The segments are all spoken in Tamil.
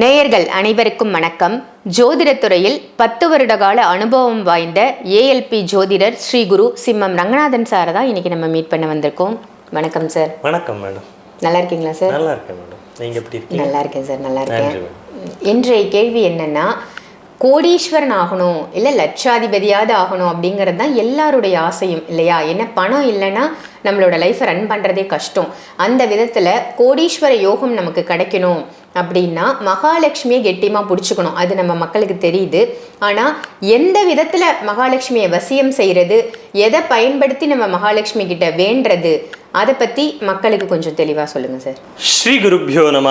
நேயர்கள் அனைவருக்கும் வணக்கம். ஜோதிடத் துறையில் பத்து வருட கால அனுபவம் வாய்ந்த ஏஎல்பி ஜோதிடர் ஸ்ரீ குரு சிம்மம் ரங்கநாதன் சாரை தான் இன்னைக்கு நம்ம மீட் பண்ண வந்திருக்கோம். வணக்கம் சார் வணக்கம் மேடம் நல்லா இருக்கீங்களா சார் நல்லா இருக்கேன் மேடம் நீங்கள் எப்படி இருக்கீங்க? நல்லா இருக்கேன் சார் நல்லா இருக்கேன். இன்றைய கேள்வி என்னன்னா கோடீஸ்வரன் ஆகணும் இல்லை லட்சாதிபதியாவது ஆகணும் அப்படிங்கிறது தான் எல்லாருடைய ஆசையும் இல்லையா? என்ன பணம் இல்லைன்னா நம்மளோட லைஃப்பை ரன் பண்ணுறதே கஷ்டம். அந்த விதத்தில் கோடீஸ்வர யோகம் நமக்கு கிடைக்கணும். அப்படின்னா மகாலட்சுமியை கெட்டியமாக பிடிச்சிக்கணும். அது நம்ம மக்களுக்கு தெரியுது. ஆனால் எந்த விதத்தில் மகாலட்சுமியை வசியம் செய்கிறது எதை பயன்படுத்தி நம்ம மகாலட்சுமி கிட்ட வேண்டுறது அதை பற்றி மக்களுக்கு கொஞ்சம் தெளிவாக சொல்லுங்கள் சார். ஸ்ரீ குருப்யோ நம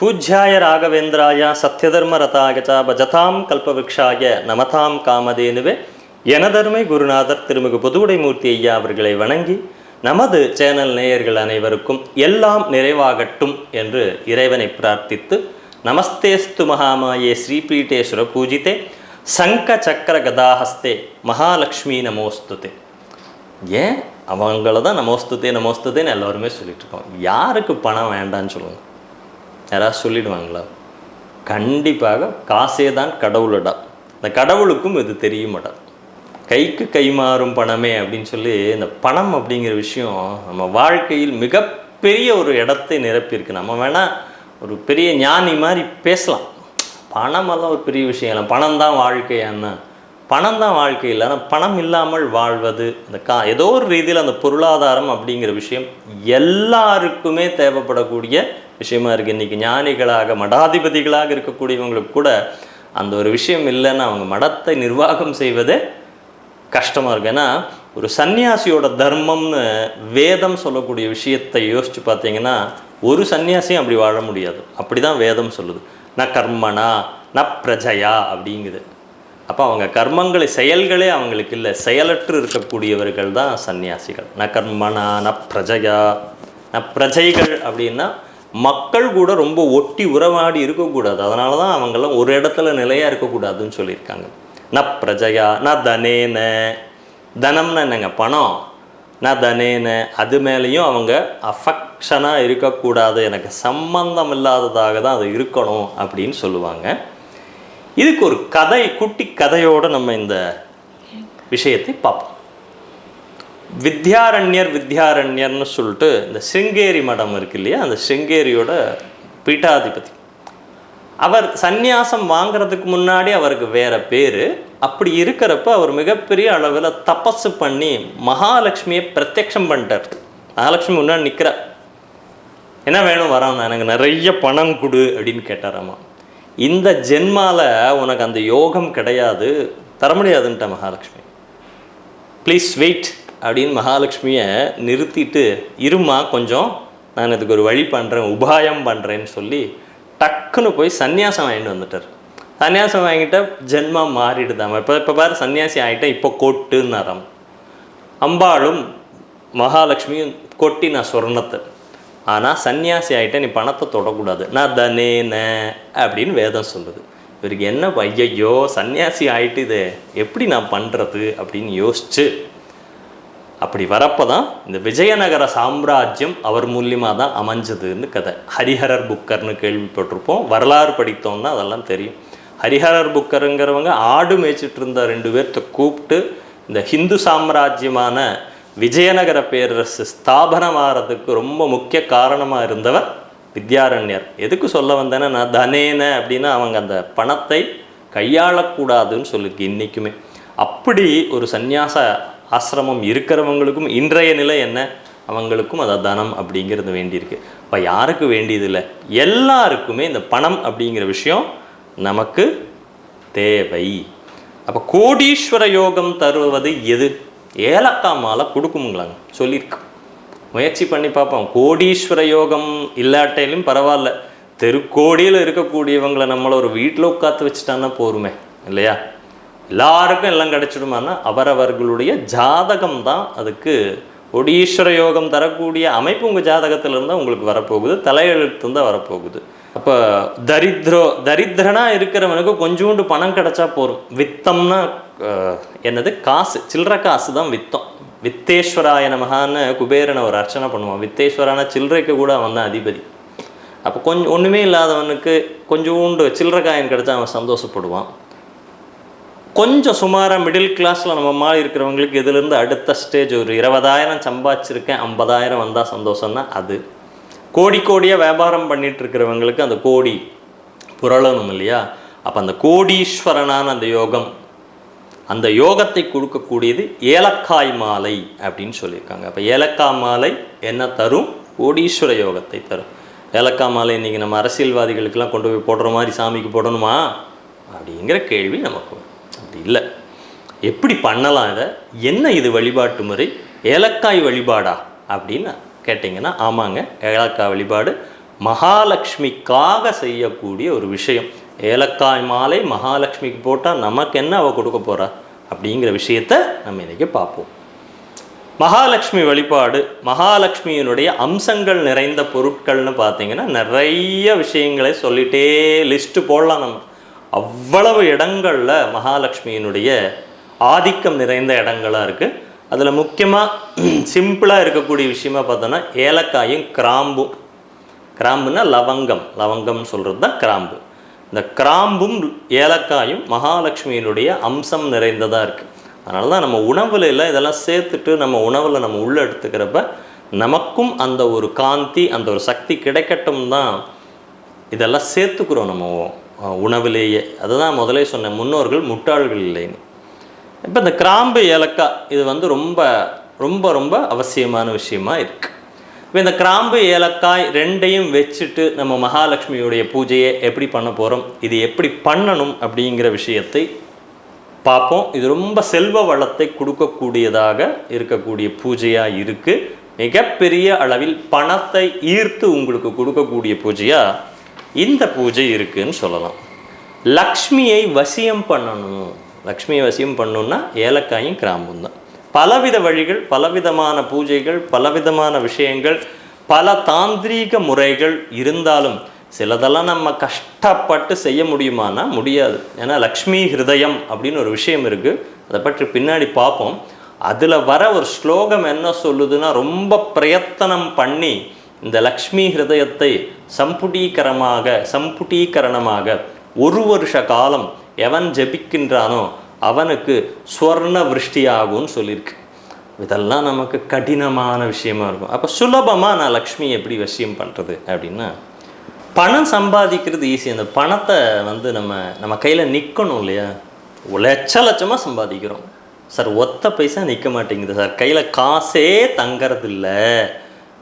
பூஜ்யாய ராகவேந்திராய சத்யதர்ம ச பஜதாம் கல்பவிருக்ஷாய நமதாம் காமதேனுவே. எனதருமை குருநாதர் திருமிகு பொதுவுடைமூர்த்தி ஐயா அவர்களை வணங்கி நமது சேனல் நேயர்கள் அனைவருக்கும் எல்லாம் நிறைவாகட்டும் என்று இறைவனை பிரார்த்தித்து நமஸ்தேஸ்து மகாமாயே ஸ்ரீபீட்டேஸ்வர பூஜித்தே சங்க சக்கர கதாஹஸ்தே மகாலட்சுமி நமோஸ்துதே. ஏன்? அவங்கள தான் நமோஸ்துதே நமோஸ்துதேன்னு எல்லாருமே சொல்லிட்டு இருக்கோம் யாருக்கு பணம் வேண்டான்னு சொல்லுங்க. யாராவது சொல்லிடுவாங்களா? கண்டிப்பாக காசே தான் கடவுளடா. இந்த கடவுளுக்கும் இது தெரியுமாடா. கைக்கு கை மாறும் பணமே அப்படின்னு சொல்லி இந்த பணம் அப்படிங்கிற விஷயம் நம்ம வாழ்க்கையில் மிகப்பெரிய ஒரு இடத்தை நிரப்பியிருக்கு. நம்ம வேணால் ஒரு பெரிய ஞானி மாதிரி பேசலாம். பணமெல்லாம் ஒரு பெரிய விஷயம் இல்லை. பணம் தான் வாழ்க்கையான பணம் தான் வாழ்க்கை இல்லை. ஆனால் பணம் இல்லாமல் வாழ்வது அந்த கா ஏதோ ஒரு ரீதியில் அந்த பொருளாதாரம் அப்படிங்கிற விஷயம் எல்லாருக்குமே தேவைப்படக்கூடிய விஷயமா இருக்குது இன்றைக்கி ஞானிகளாக மடாதிபதிகளாக இருக்கக்கூடியவங்களுக்கு கூட அந்த ஒரு விஷயம் இல்லைன்னு அவங்க மடத்தை நிர்வாகம் செய்வதே கஷ்டமாக இருக்குது ஏன்னா ஒரு சன்னியாசியோட தர்மம்னு வேதம் சொல்லக்கூடிய விஷயத்தை யோசித்து பார்த்தீங்கன்னா ஒரு சன்னியாசியும் அப்படி வாழ முடியாது. அப்படி தான் வேதம் சொல்லுது. ந கர்மனா ந பிரஜையா அப்படிங்குது. அப்போ அவங்க கர்மங்களை செயல்களே அவங்களுக்கு இல்லை. செயலற்று இருக்கக்கூடியவர்கள் தான் சன்னியாசிகள். ந கர்மனா ந பிரஜயா ந பிரஜைகள் அப்படின்னா மக்கள் கூட ரொம்ப ஒட்டி உறவாடி இருக்கக்கூடாது. அதனால தான் அவங்கெல்லாம் ஒரு இடத்துல நிலையாக இருக்கக்கூடாதுன்னு சொல்லியிருக்காங்க. ந பிரஜையா ந தனேன. தனம்னா என்னங்க? பணம். ந தனேன. அது மேலேயும் அவங்க அஃபெக்ஷனாக இருக்கக்கூடாது. எனக்கு சம்பந்தம் இல்லாததாக தான் அது இருக்கணும் அப்படின்னு சொல்லுவாங்க. இதுக்கு ஒரு கதை குட்டி கதையோடு நம்ம இந்த விஷயத்தை பார்ப்போம். வித்யாரண்யர் வித்யாரண்யர்னு சொல்லிட்டு இந்த சிருங்கேரி மடம் இருக்கு இல்லையா? அந்த சிங்கேரியோட பீட்டாதிபதி. அவர் சந்நியாசம் வாங்குறதுக்கு முன்னாடி அவருக்கு வேற பேர். அப்படி இருக்கிறப்ப அவர் மிகப்பெரிய அளவில் தபஸு பண்ணி மகாலட்சுமியை பிரத்யக்ஷம் பண்ணிட்டார். மகாலட்சுமி முன்னாடி நிற்கிறார் என்ன வேணும் வரான் எனக்கு நிறைய பணம் கொடு அப்படின்னு கேட்டாராமா. இந்த ஜென்மால உனக்கு அந்த யோகம் கிடையாது. தர முடியாதுன்ட்ட மகாலட்சுமி. ப்ளீஸ் வெயிட் அப்படின்னு மகாலட்சுமியை நிறுத்திட்டு இருமா கொஞ்சம்? நான் இதுக்கு ஒரு வழி பண்ணுறேன் உபாயம் பண்ணுறேன்னு சொல்லி டக்குன்னு போய் சன்னியாசம் வாங்கிட்டு வந்துட்டார். சந்நியாசம் வாங்கிட்ட ஜென்மா மாறிடுதாம? இப்போ இப்போ பாரு சன்னியாசி ஆகிட்டேன் இப்போ கொட்டுன்னாராம். அம்பாளும் மகாலட்சுமியும் கொட்டி நான் சொர்ணத்தை. ஆனால் சன்னியாசி ஆகிட்டேன் நீ பணத்தை தொடக்கூடாது. நான் தனேன அப்படின்னு வேதம் சொல்லுது. இவருக்கு என்ன ஐயையோ சன்னியாசி ஆகிட்டு இது எப்படி நான் பண்ணுறது அப்படின்னு யோசிச்சு அப்படி வரப்போ தான் இந்த விஜயநகர சாம்ராஜ்யம் அவர் மூலியமாக தான் அமைஞ்சதுன்னு கதை. ஹரிஹரர் புக்கர்னு கேள்விப்பட்டிருப்போம். வரலாறு படித்தோம்னா அதெல்லாம் தெரியும். ஹரிஹரர் புக்கருங்கிறவங்க ஆடு மேய்ச்சிட்டு இருந்த ரெண்டு பேர்த்த கூப்பிட்டு இந்த ஹிந்து சாம்ராஜ்யமான விஜயநகர பேரரசு ஸ்தாபனமாகிறதுக்கு ரொம்ப முக்கிய காரணமாக இருந்தவர் வித்யாரண்யர். எதுக்கு சொல்ல வந்தேன்னா நான் தனேன அப்படின்னா அவங்க அந்த பணத்தை கையாளக்கூடாதுன்னு சொல்லியிருக்கு இன்றைக்குமே அப்படி ஒரு சந்நியாச ஆசிரமம் இருக்கிறவங்களுக்கும் இன்றைய நிலை என்ன? அவங்களுக்கும் அதை தனம் அப்படிங்கிறது வேண்டியிருக்கு. இப்போ யாருக்கு வேண்டியதில்லை? எல்லாருக்குமே இந்த பணம் அப்படிங்கிற விஷயம் நமக்கு தேவை. அப்போ கோடீஸ்வர யோகம் தருவது எது? ஏலக்காய் மாலை கொடுக்குமுங்களாங்க. சொல்லியிருக்கு. முயற்சி பண்ணி பார்ப்போம். கோடீஸ்வர யோகம் இல்லாட்டையிலும் பரவாயில்ல. தெருக்கோடியில் இருக்கக்கூடியவங்களை நம்மளை ஒரு வீட்டில் உட்காந்து வச்சுட்டான்னா போருமே இல்லையா? எல்லாருக்கும் எல்லாம் கிடச்சிடுமான்னா அவரவர்களுடைய ஜாதகம் தான் அதுக்கு ஒடீஸ்வர யோகம் தரக்கூடிய அமைப்பு உங்கள் ஜாதகத்தில் இருந்தால் உங்களுக்கு வரப்போகுது தலையெழுத்து தான் வரப்போகுது. அப்போ தரித்ரோ தரித்திரனாக இருக்கிறவனுக்கு கொஞ்சோண்டு பணம் கிடைச்சா போதும் வித்தம்னா என்னது? காசு சில்லற காசு தான் வித்தம். வித்தேஸ்வராய நமகான்னு குபேரனை ஒரு அர்ச்சனை பண்ணுவான். வித்தேஸ்வரான சில்லறைக்கு கூட அவன் தான் அதிபதி. அப்போ கொஞ்சம் ஒன்றுமே இல்லாதவனுக்கு கொஞ்சோண்டு சில்லற காயின் கிடச்சா அவன் சந்தோஷப்படுவான். கொஞ்சம் சுமாராக மிடில் கிளாஸில் நம்ம மாதிரி இருக்கிறவங்களுக்கு இதுலேருந்து அடுத்த ஸ்டேஜ் ஒரு இருபதாயிரம் சம்பாதிச்சிருக்கேன் ஐம்பதாயிரம் வந்தால் சந்தோஷம்னா அது. கோடி கோடியாக வியாபாரம் பண்ணிட்டு இருக்கிறவங்களுக்கு அந்த கோடி புரளணும் இல்லையா? அப்போ அந்த கோடீஸ்வரனான அந்த யோகம் அந்த யோகத்தை கொடுக்கக்கூடியது ஏலக்காய் மாலை அப்படின்னு சொல்லியிருக்காங்க. அப்போ ஏலக்காய் மாலை என்ன தரும்? கோடீஸ்வர யோகத்தை தரும். ஏலக்காய் மாலை இன்றைக்கி நம்ம அரசியல்வாதிகளுக்கெல்லாம் கொண்டு போய் போடுற மாதிரி சாமிக்கு போடணுமா? அப்படிங்கிற கேள்வி நமக்கு வரும். அப்படி இல்லை. எப்படி பண்ணலாம் இதை? என்ன இது வழிபாட்டு முறை? ஏலக்காய் வழிபாடா? அப்படின்னு கேட்டிங்கன்னா ஆமாங்க ஏலக்காய் வழிபாடு மகாலட்சுமிக்காக செய்யக்கூடிய ஒரு விஷயம். ஏலக்காய் மாலை மகாலட்சுமிக்கு போட்டால் நமக்கு என்ன அவள் கொடுக்க போறா? அப்படிங்கிற விஷயத்த நம்ம இன்றைக்கி பார்ப்போம். மகாலட்சுமி வழிபாடு மகாலட்சுமியினுடைய அம்சங்கள் நிறைந்த பொருட்கள்னு பார்த்தீங்கன்னா நிறைய விஷயங்களை சொல்லிட்டே லிஸ்ட்டு போடலாம் நம்ம. அவ்வளவு இடங்களில் மகாலட்சுமியினுடைய ஆதிக்கம் நிறைந்த இடங்களாக இருக்குது அதில் முக்கியமாக சிம்பிளாக இருக்கக்கூடிய விஷயமா பார்த்தோன்னா ஏலக்காயும் கிராம்பும். கிராம்புனா லவங்கம். லவங்கம்னு சொல்கிறது தான் கிராம்பு. இந்த கிராம்பும் ஏலக்காயும் மகாலட்சுமியினுடைய அம்சம் நிறைந்ததாக இருக்குது அதனால தான் நம்ம உணவுல எல்லாம் இதெல்லாம் சேர்த்துட்டு நம்ம உணவில் நம்ம உள்ளே எடுத்துக்கிறப்ப நமக்கும் அந்த ஒரு காந்தி அந்த ஒரு சக்தி கிடைக்கட்டும் தான் இதெல்லாம் சேர்த்துக்கிறோம் நம்ம. உணவிலேயே. அதுதான் முதலே சொன்ன முன்னோர்கள் முட்டாள்கள் இல்லைன்னு. இப்போ இந்த கிராம்பு ஏலக்காய் இது வந்து ரொம்ப ரொம்ப ரொம்ப அவசியமான விஷயமா இருக்குது இப்போ இந்த கிராம்பு ஏலக்காய் ரெண்டையும் வச்சுட்டு நம்ம மகாலட்சுமியுடைய பூஜையை எப்படி பண்ண போகிறோம் இது எப்படி பண்ணணும் அப்படிங்கிற விஷயத்தை பார்ப்போம். இது ரொம்ப செல்வ வளத்தை கொடுக்கக்கூடியதாக இருக்கக்கூடிய பூஜையாக இருக்குது மிகப்பெரிய அளவில் பணத்தை ஈர்த்து உங்களுக்கு கொடுக்கக்கூடிய பூஜையாக இந்த பூஜை இருக்குன்னு சொல்லலாம். லக்ஷ்மியை வசியம் பண்ணணும். லக்ஷ்மியை வசியம் பண்ணணும்னா ஏலக்காயும் கிராம்பும் தான். பலவித வழிகள் பலவிதமான பூஜைகள் பலவிதமான விஷயங்கள் பல தாந்திரீக முறைகள் இருந்தாலும் சிலதெல்லாம் நம்ம கஷ்டப்பட்டு செய்ய முடியுமானா முடியாது. ஏன்னா லக்ஷ்மி ஹிருதயம் அப்படின்னு ஒரு விஷயம் இருக்குது அதை பற்றி பின்னாடி பார்ப்போம். அதில் வர ஒரு ஸ்லோகம் என்ன சொல்லுதுன்னா ரொம்ப பிரயத்தனம் பண்ணி இந்த லக்ஷ்மி ஹிருதயத்தை சம்புடீகரமாக சம்புடீகரணமாக ஒரு வருஷ காலம் எவன் ஜெபிக்கின்றானோ அவனுக்கு ஸ்வர்ண விருஷ்டியாகும்னு சொல்லியிருக்கு. இதெல்லாம் நமக்கு கடினமான விஷயமா இருக்கும். அப்போ சுலபமாக நான் லக்ஷ்மி எப்படி விஷயம் பண்ணுறது அப்படின்னா பணம் சம்பாதிக்கிறது ஈஸி அந்த பணத்தை வந்து நம்ம நம்ம கையில் நிற்கணும் இல்லையா? லட்ச லட்சமாக சம்பாதிக்கிறோம். சார் ஒத்த பைசா நிற்க மாட்டேங்குது சார். கையில் காசே தங்கறதில்லை.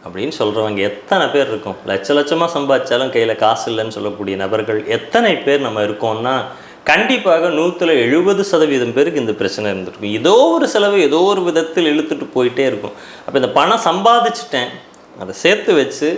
அப்படின்னு சொல்கிறவங்க எத்தனை பேர் இருக்கும்? லட்ச லட்சமாக சம்பாதிச்சாலும் கையில் காசு இல்லைன்னு சொல்லக்கூடிய நபர்கள் எத்தனை பேர் நம்ம இருக்கோம்னா கண்டிப்பாக நூற்றில் எழுபது சதவீதம் பேருக்கு இந்த பிரச்சனை இருந்திருக்கும். ஏதோ ஒரு செலவு ஏதோ ஒரு விதத்தில் இழுத்துட்டு போயிட்டே இருக்கும். அப்போ இந்த பணம் சம்பாதிச்சிட்டேன். அதை சேர்த்து வச்சு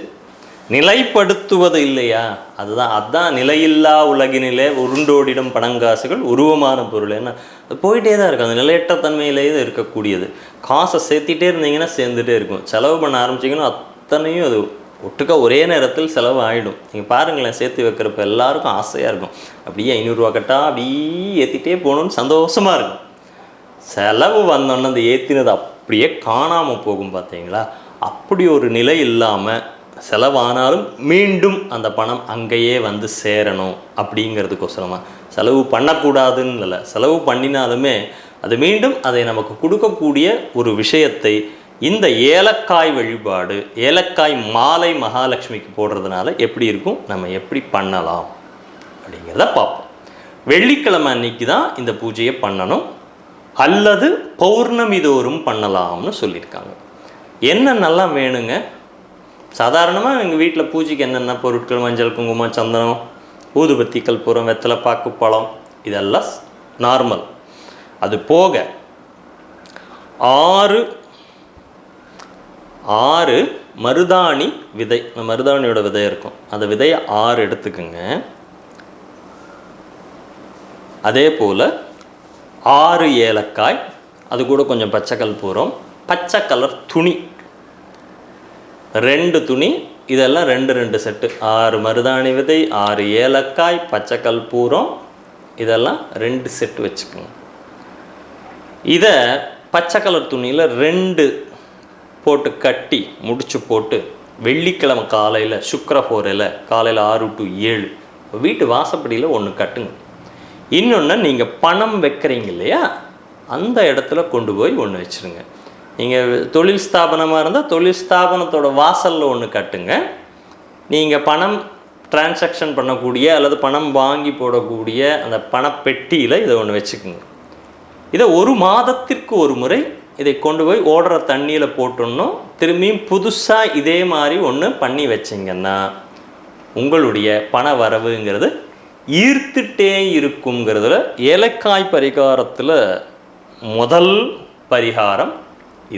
நிலைப்படுத்துவது இல்லையா? அதுதான் அதான் நிலையில்லா உலகினிலே உருண்டோடிடும் பணங்காசுகள் உருவமான பொருள். ஏன்னா அது போயிட்டே தான் இருக்கும் அந்த நிலையற்ற தன்மையிலேயே தான் இருக்கக்கூடியது. காசை சேர்த்திட்டே இருந்தீங்கன்னா சேர்ந்துட்டே இருக்கும். செலவு பண்ண ஆரம்பிச்சிங்கன்னா அத்தனையும் அது ஒட்டுக்கா ஒரே நேரத்தில் செலவு ஆகிடும் நீங்கள் பாருங்களேன் சேர்த்து வைக்கிறப்ப எல்லாருக்கும் ஆசையாக இருக்கும். அப்படியே ஐநூறுரூவா கட்டா அப்படியே ஏற்றிட்டே போகணும்னு சந்தோஷமாக இருக்கும். செலவு வந்தோன்னே அந்த ஏற்றினது அப்படியே காணாமல் போகும் பார்த்தீங்களா அப்படி ஒரு நிலை இல்லாமல் செலவானாலும் மீண்டும் அந்த பணம் அங்கேயே வந்து சேரணும் அப்படிங்கிறதுக்கோசரமாக செலவு பண்ணக்கூடாதுன்னு இல்லை செலவு பண்ணினாலுமே அது மீண்டும் அதை நமக்கு கொடுக்கக்கூடிய ஒரு விஷயத்தை இந்த ஏலக்காய் வழிபாடு ஏலக்காய் மாலை மகாலட்சுமிக்கு போடுறதுனால எப்படி இருக்கும்? நம்ம எப்படி பண்ணலாம்? அப்படிங்கிறத பார்ப்போம். வெள்ளிக்கிழமை அன்னைக்கு தான் இந்த பூஜையை பண்ணணும். அல்லது பௌர்ணமி தோறும் பண்ணலாம்னு சொல்லியிருக்காங்க. என்னென்னலாம் வேணுங்க? சாதாரணமாக எங்கள் வீட்டில் பூஜைக்கு என்னென்ன பொருட்கள் மஞ்சள் குங்குமம் சந்தனம் ஊதுபத்தி கற்பூரம் வெத்தலை பாக்கு பழம் இதெல்லாம் நார்மல் அது போக ஆறு ஆறு மருதாணி விதை. இந்த மருதாணியோட விதை இருக்கும். அந்த விதையை ஆறு எடுத்துக்கோங்க. அதே போல் ஆறு ஏலக்காய் அது கூட கொஞ்சம் பச்சை கற்பூரம் பச்சை கலர் துணி. ரெண்டு துணி இதெல்லாம் ரெண்டு ரெண்டு செட்டு ஆறு மருதாணி விதை ஆறு ஏலக்காய் பச்சை பூரம். இதெல்லாம் ரெண்டு செட்டு வச்சுக்கோங்க. இதை பச்சை கலர் துணியில் ரெண்டு போட்டு கட்டி முடிச்சு போட்டு வெள்ளிக்கிழமை காலையில் சுக்கரஹோரையில் காலையில் ஆறு டு ஏழு வீட்டு வாசப்படியில் ஒன்று கட்டுங்க. இன்னொன்று நீங்கள் பணம் வைக்கிறீங்க இல்லையா? அந்த இடத்துல கொண்டு போய் ஒன்று வச்சுருங்க. நீங்கள் தொழில் ஸ்தாபனமாக இருந்தால் தொழில் ஸ்தாபனத்தோட வாசலில் ஒன்று கட்டுங்க. நீங்கள் பணம் டிரான்சாக்ஷன் பண்ணக்கூடிய அல்லது பணம் வாங்கி போடக்கூடிய அந்த பணப்பெட்டியில் இதை ஒன்று வச்சுக்கோங்க. இதை ஒரு மாதத்திற்கு ஒரு முறை இதை கொண்டு போய் ஓடுற தண்ணியில் போட்டுடணும் திரும்பியும் புதுசாக இதே மாதிரி ஒன்று பண்ணி வச்சிங்கன்னா உங்களுடைய பண வரவுங்கிறது ஈர்த்துட்டே இருக்குங்கிறதுல ஏலக்காய் பரிகாரத்தில் முதல் பரிகாரம்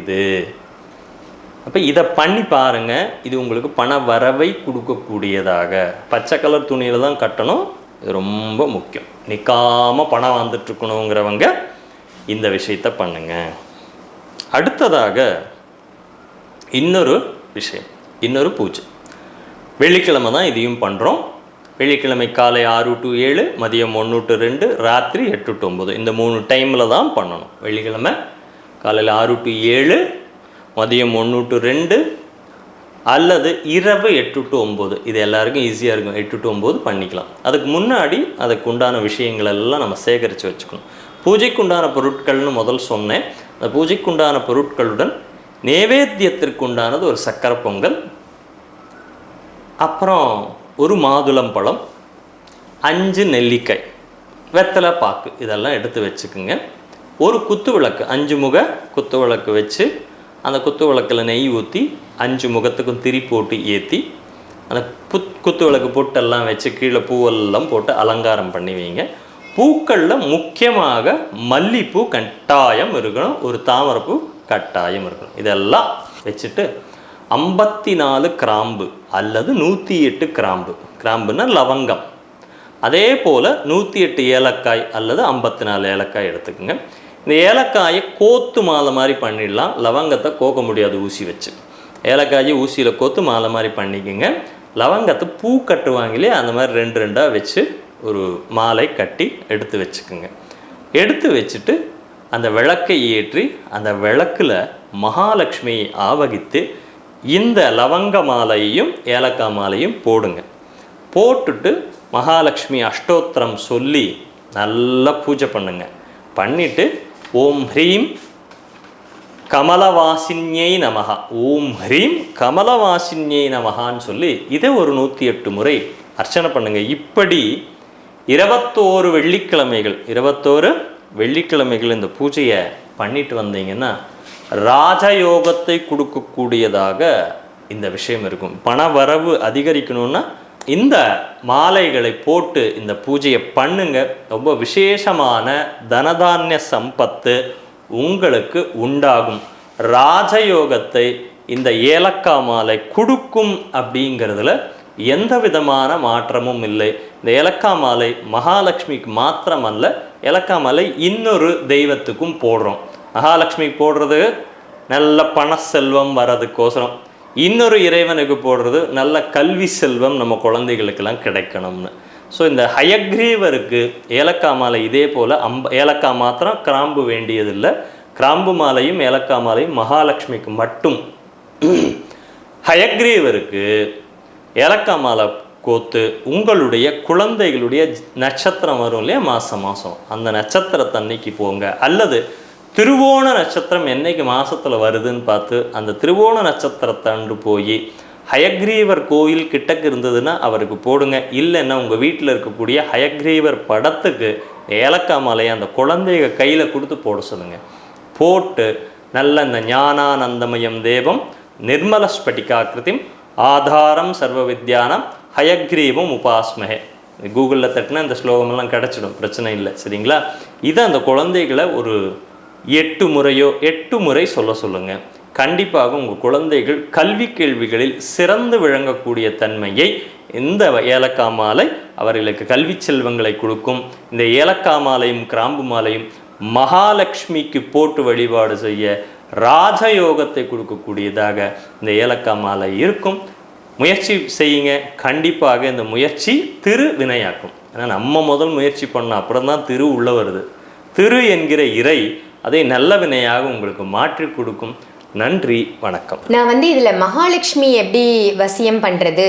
இது. அப்போ இதை பண்ணி பாருங்க இது உங்களுக்கு பண வரவை கொடுக்கக்கூடியதாக. பச்சை கலர் துணியில் தான் கட்டணும். இது ரொம்ப முக்கியம். நிற்காமல் பணம் வந்துட்டுருக்கணுங்கிறவங்க இந்த விஷயத்தை பண்ணுங்கள் அடுத்ததாக இன்னொரு விஷயம். இன்னொரு பூஜை. வெள்ளிக்கிழமை தான் இதையும் பண்ணுறோம் வெள்ளிக்கிழமை காலை ஆறு டு ஏழு மதியம் ஒன்று டு ரெண்டு ராத்திரி எட்டு டு ஒம்பது இந்த மூணு டைமில் தான் பண்ணணும். வெள்ளிக்கிழமை காலையில் ஆறு டு ஏழு மதியம் ஒன்று டு ரெண்டு அல்லது இரவு எட்டு டு ஒம்பது இது எல்லாருக்கும் ஈஸியாக இருக்கும். எட்டு டு ஒம்பது பண்ணிக்கலாம். அதுக்கு முன்னாடி அதுக்கு உண்டான விஷயங்கள் எல்லாம் நம்ம சேகரித்து வச்சுக்கணும். பூஜைக்குண்டான பொருட்கள்னு முதல் சொன்னேன். அந்த பூஜைக்குண்டான பொருட்களுடன் நேவேத்தியத்திற்குண்டானது ஒரு சக்கரை பொங்கல் அப்புறம் ஒரு மாதுளம் பழம் அஞ்சு நெல்லிக்காய் வெத்தலை பாக்கு இதெல்லாம் எடுத்து வச்சுக்குங்க. ஒரு குத்து விளக்கு அஞ்சு முக குத்து விளக்கு வச்சு அந்த குத்து விளக்கில் நெய் ஊற்றி அஞ்சு முகத்துக்கும் திரி போட்டு ஏற்றி அந்த புத் குத்து விளக்கு பொட்டெல்லாம் வச்சு கீழே பூவெல்லாம் போட்டு அலங்காரம் பண்ணி வைங்க. பூக்களில் முக்கியமாக மல்லிப்பூ கட்டாயம் இருக்கணும் ஒரு தாமரைப்பூ கட்டாயம் இருக்கணும். இதெல்லாம் வச்சுட்டு ஐம்பத்தி நாலு கிராம்பு அல்லது நூற்றி எட்டு கிராம்பு. கிராம்புன்னா லவங்கம். அதே போல் நூற்றி எட்டு ஏலக்காய் அல்லது ஐம்பத்தி நாலு ஏலக்காய் எடுத்துக்கோங்க. இந்த ஏலக்காயை கோத்து மாலை மாதிரி பண்ணிடலாம். லவங்கத்தை கோக்க முடியாது ஊசி வச்சு. ஏலக்காயை ஊசியில் கோத்து மாலை மாதிரி பண்ணிக்கோங்க. லவங்கத்தை பூ கட்டுவாங்க இல்லையா? அந்த மாதிரி ரெண்டு ரெண்டாக வச்சு ஒரு மாலை கட்டி எடுத்து வச்சுக்கோங்க. எடுத்து வச்சுட்டு அந்த விளக்கை ஏற்றி அந்த விளக்கில் மகாலட்சுமியை ஆவகித்து இந்த லவங்க மாலையையும் ஏலக்காய் மாலையும் போடுங்க. போட்டுட்டு மகாலட்சுமி அஷ்டோத்திரம் சொல்லி நல்லா பூஜை பண்ணுங்க. பண்ணிவிட்டு ஓம் ஹ்ரீம் கமலவாசின்யை நமகா ஓம் ஹ்ரீம் கமலவாசின்யை நமகான்னு சொல்லி இதை ஒரு நூற்றி எட்டு முறை அர்ச்சனை பண்ணுங்க. இப்படி இருபத்தோரு வெள்ளிக்கிழமைகள் இருபத்தோரு வெள்ளிக்கிழமைகள் இந்த பூஜையை பண்ணிட்டு வந்தீங்கன்னா ராஜயோகத்தை கொடுக்கக்கூடியதாக இந்த விஷயம் இருக்கும். பண வரவு அதிகரிக்கணும்னா இந்த மாலைகளை போட்டு இந்த பூஜையை பண்ணுங்க. ரொம்ப விசேஷமான தனதானிய சம்பத்து உங்களுக்கு உண்டாகும். ராஜயோகத்தை இந்த ஏலக்காய் மாலை கொடுக்கும் அப்படிங்கிறதுல எந்த விதமான மாற்றமும் இல்லை. இந்த ஏலக்காய் மாலை மகாலட்சுமிக்கு மாத்திரமல்ல ஏலக்காய் மாலை இன்னொரு தெய்வத்துக்கும் போடுறோம். மகாலட்சுமிக்கு போடுறது நல்ல பண செல்வம் வர்றதுக்கோசரம். இன்னொரு இறைவனுக்கு போடுறது நல்ல கல்வி செல்வம் நம்ம குழந்தைகளுக்கெல்லாம் கிடைக்கணும்னு. ஸோ இந்த ஹயக்ரீவருக்கு ஏலக்காய் மாலை இதே போல் அம்ப ஏலக்காய் மாத்திரம் கிராம்பு வேண்டியதில்லை. கிராம்பு மாலையும் ஏலக்காய் மாலையும் மகாலட்சுமிக்கு மட்டும். ஹயக்ரீவருக்கு ஏலக்காய் மாலை கோத்து உங்களுடைய குழந்தைகளுடைய நட்சத்திரம் வரும் இல்லையா? மாதம் மாதம் அந்த நட்சத்திரத்தன்னைக்கு போங்க. அல்லது திருவோண நட்சத்திரம் என்னைக்கு மாதத்தில் வருதுன்னு பார்த்து அந்த திருவோண நட்சத்திரத்தன்று போய் ஹயக்ரீவர் கோயில் கிட்டக்கு இருந்ததுன்னா அவருக்கு போடுங்க. இல்லைன்னா உங்கள் வீட்டில் இருக்கக்கூடிய ஹயக்ரீவர் படத்துக்கு ஏலக்காய் மாலையை அந்த குழந்தைய கையில் கொடுத்து போட சொல்லுங்க. போட்டு நல்ல இந்த ஞானானந்தமயம் தேவம் நிர்மல ஸ்பட்டிகாக்கிருதிம் ஆதாரம் சர்வ வித்யானம் ஹயக்ரீவம் உபாஸ்மகே. கூகுளில் தட்டினா இந்த ஸ்லோகமெல்லாம் கிடச்சிடும். பிரச்சனை இல்லை. சரிங்களா? இதை அந்த குழந்தைகளை ஒரு எட்டு முறையோ எட்டு முறை சொல்ல சொல்லுங்கள் கண்டிப்பாக உங்கள் குழந்தைகள் கல்வி கேள்விகளில் சிறந்து விளங்கக்கூடிய தன்மையை இந்த ஏலக்கா மாலை அவர்களுக்கு கல்வி செல்வங்களை கொடுக்கும். இந்த ஏலக்கா மாலையும் கிராம்பு மாலையும் மகாலட்சுமிக்கு போட்டு வழிபாடு செய்ய ராஜயோகத்தை கொடுக்கக்கூடியதாக இந்த ஏலக்கா மாலை இருக்கும். முயற்சி செய்யுங்க. கண்டிப்பாக இந்த முயற்சி திரு வினையாக்கும் ஏன்னா நம்ம முதல் முயற்சி பண்ணோம் அப்புறம் தான் திரு உள்ளே வருது. திரு என்கிற இறை அதை நல்ல வினையாக உங்களுக்கு மாற்றி கொடுக்கும். நன்றி வணக்கம். நான் வந்து இதில் மகாலட்சுமி எப்படி வசியம் பண்ணுறது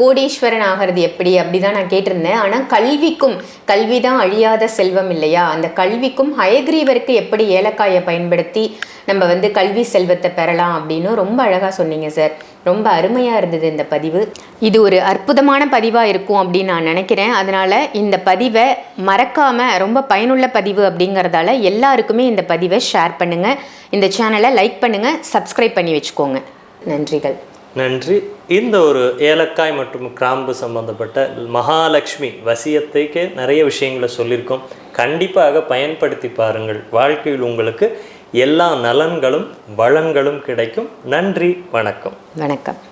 கோடீஸ்வரன் ஆகிறது எப்படி அப்படி தான் நான் கேட்டிருந்தேன். ஆனால் கல்விக்கும் கல்வி தான் அழியாத செல்வம் இல்லையா? அந்த கல்விக்கும் ஹயக்ரீவருக்கு எப்படி ஏலக்காயை பயன்படுத்தி நம்ம வந்து கல்வி செல்வத்தை பெறலாம் அப்படின்னு ரொம்ப அழகாக சொன்னீங்க சார். ரொம்ப அருமையாக இருந்தது இந்த பதிவு. இது ஒரு அற்புதமான பதிவாக இருக்கும் அப்படின்னு நான் நினைக்கிறேன். அதனால் இந்த பதிவை மறக்காமல் ரொம்ப பயனுள்ள பதிவு அப்படிங்கிறதால எல்லாருக்குமே இந்த பதிவை ஷேர் பண்ணுங்கள் இந்த சேனலை லைக் பண்ணுங்கள் சப்ஸ்கிரைப் பண்ணி வச்சுக்கோங்க. நன்றிகள். நன்றி. இந்த ஒரு ஏலக்காய் மற்றும் கிராம்பு சம்பந்தப்பட்ட மகாலட்சுமி வசியத்தைக்கு நிறைய விஷயங்களை சொல்லியிருக்கோம். கண்டிப்பாக பயன்படுத்தி பாருங்கள். வாழ்க்கையில் உங்களுக்கு எல்லா நலன்களும் வளங்களும் கிடைக்கும். நன்றி வணக்கம். வணக்கம்.